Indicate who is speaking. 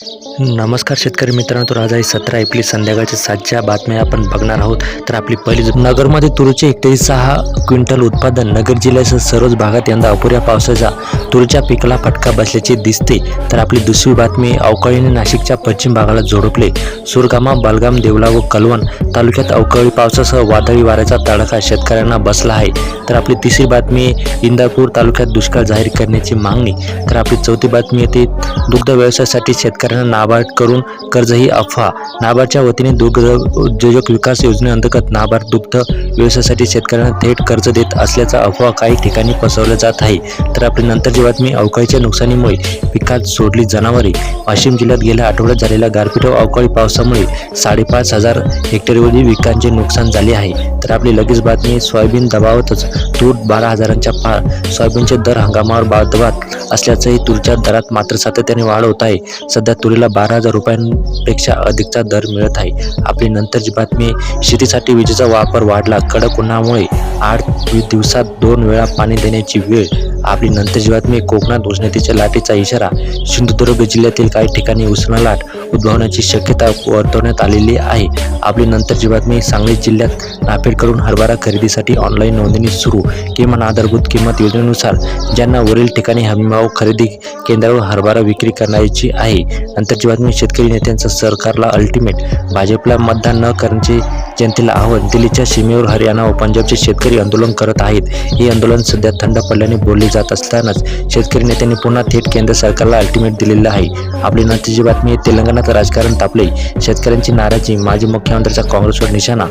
Speaker 1: नमस्कार शेतकरी मित्रांनो तर आज आहे सतरा एप्रिल संध्याकाळच्या सातच्या बातम्या आपण बघणार आहोत. तर आपली पहिली नगरमध्ये तुरीचे एकतीस सहा क्विंटल उत्पादन नगर जिल्ह्यासह सर्वच भागात यंदा अपुऱ्या पावसाचा तुरीच्या पिकाला फटका बसल्याचे दिसते. तर आपली दुसरी बातमी अवकाळीने नाशिकच्या पश्चिम भागाला झोडपले. सुरगामा बलगाम देवला व कलवण तालुक्यात अवकाळी पावसासह वादळी वाऱ्याचा तडाखा शेतकऱ्यांना बसला आहे. तर आपली तिसरी बातमी इंदापूर तालुक्यात दुष्काळ जाहीर करण्याची मागणी. तर आपली चौथी बातमी येते दुग्ध व्यवसायासाठी शेतकऱ्यांना नाबार्ड करून कर्ज ही अफवा. नाबार्डच्या वतीने दुग्ध उद्योजक विकास योजनेअंतर्गत नाबार्ड दुग्ध व्यवसायासाठी शेतकऱ्यांना थेट कर्ज देत असल्याचा अफवा काही ठिकाणी पसरवल्या जात आहे. तर आपली नंतरची बातमी अवकाळीच्या नुकसानीमुळे पिकात सोडली जनावरे. वाशिम जिल्ह्यात गेल्या आठवड्यात झालेल्या गारपीट व अवकाळी पावसामुळे साडेपाच हजार हेक्टरवरील पिकांचे नुकसान झाले आहे. तर आपली लगेच बातमी सोयाबीन दबावतच तूर बारा हजारांच्या पा सोयाबीनचे दर हंगामावर बाधवात असल्याचंही तुरीच्या दरात मात्र सातत्याने वाढ होत आहे. सध्या तुरीला बारा हजार रुपयांपेक्षा अधिकचा दर मिळत आहे. आपली नंतरची बातमी शेतीसाठी विजेचा वापर वाढला. कडक उन्हामुळे आठ दिवसात दोन वेळा पाणी देण्याची वेळ. आपली नंतरची बातमी कोकणात उष्णतेच्या लाटेचा इशारा. सिंधुदुर्ग जिल्ह्यातील काही ठिकाणी उष्ण लाट उद्भवण्याची शक्यता वर्तवण्यात आलेली आहे. आपली नंतरची बातमी सांगली जिल्ह्यात नाफेडकडून हरभरा खरेदीसाठी ऑनलाईन नोंदणी सुरू. किमान आधारभूत किंमत योजनेनुसार ज्यांना वरील ठिकाणी हमीभाव खरेदी केंद्रावर हरभरा विक्री करण्याची आहे नंतरची बातमी शेतकरी नेत्यांचं सरकारला अल्टिमेट भाजपला मतदान न करण्याचे जनतेला आव्हान दिल्लीच्या सीमेवर हरियाणा व पंजाबचे शेतकरी आंदोलन करत आहेत. हे आंदोलन सध्या थंड पडल्याने बोलले जात असतानाच शेतकरी नेत्यांनी पुन्हा थेट केंद्र सरकारला अल्टिमेट दिलेलं आहे. आपली नंतरची बातमी तेलंगणात राजकारण तापले शेतकऱ्यांची नाराजी माजी मुख्यमंत्र्यांचा काँग्रेसवर निशाणा